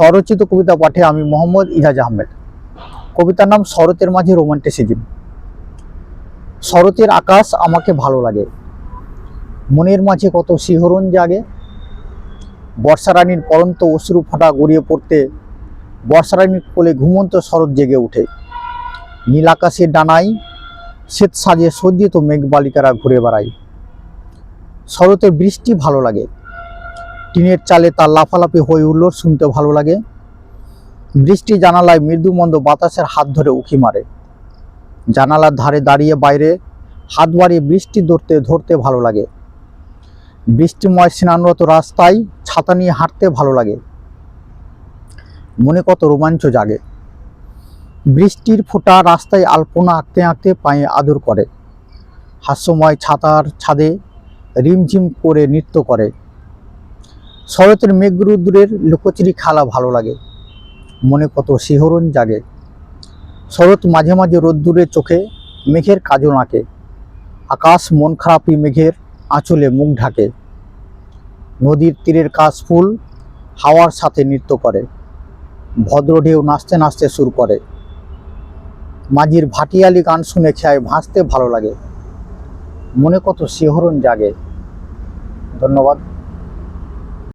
স্বরচিত কবিতা পাঠে আমি মোহাম্মদ ইজাজ আহমেদ। কবিতার নাম শরতের মাঝে রোমান্টিসিজম শরতের আকাশ আমাকে ভালো লাগে। মনের মাঝে কত শিহরণ জাগে। বর্ষারানীর পরন্ত অশ্রু ফাটা গড়িয়ে পড়তে বর্ষারানীর কোলে ঘুমন্ত শরৎ জেগে ওঠে। নীল আকাশের ডানায় শ্বেত সাজে সজ্জিত মেঘবালিকারা ঘুরে বেড়ায়। শরতের বৃষ্টি ভালো লাগে। টিনের চালে তার লাফালাফি হয়ে উঠল, শুনতে ভালো লাগে। বৃষ্টি জানালায় মৃদু মন্দ বাতাসের হাত ধরে উকি মারে। জানালার ধারে দাঁড়িয়ে বাইরে হাত বাড়িয়ে বৃষ্টি ধরতে ধরতে ভালো লাগে। বৃষ্টিময় স্নানরত রাস্তায় ছাতা নিয়ে হাঁটতে ভালো লাগে। মনে কত রোমাঞ্চ জাগে। বৃষ্টির ফোঁটা রাস্তায় আলপনা আঁকতে আঁকতে পায়ে আদর করে। হাস্যময় ছাতার ছাদে রিমঝিম করে নৃত্য করে। শরতের মেঘরুদ্রের লুকোচুরি খেলা ভালো লাগে। মনে কত শিহরণ জাগে। শরৎ মাঝে মাঝে রোদ্দুরের চোখে মেঘের কাজল আঁকে। আকাশ মন খারাপি মেঘের আঁচলে মুখ ঢাকে। নদীর তীরের কাশফুল হাওয়ার সাথে নৃত্য করে। ভদ্র ঢেউ নাচতে নাচতে সুর করে। মাঝির ভাটিয়ালি গান শুনে খেয়ায় ভাসতে ভালো লাগে। মনে কত শিহরণ জাগে। ধন্যবাদ।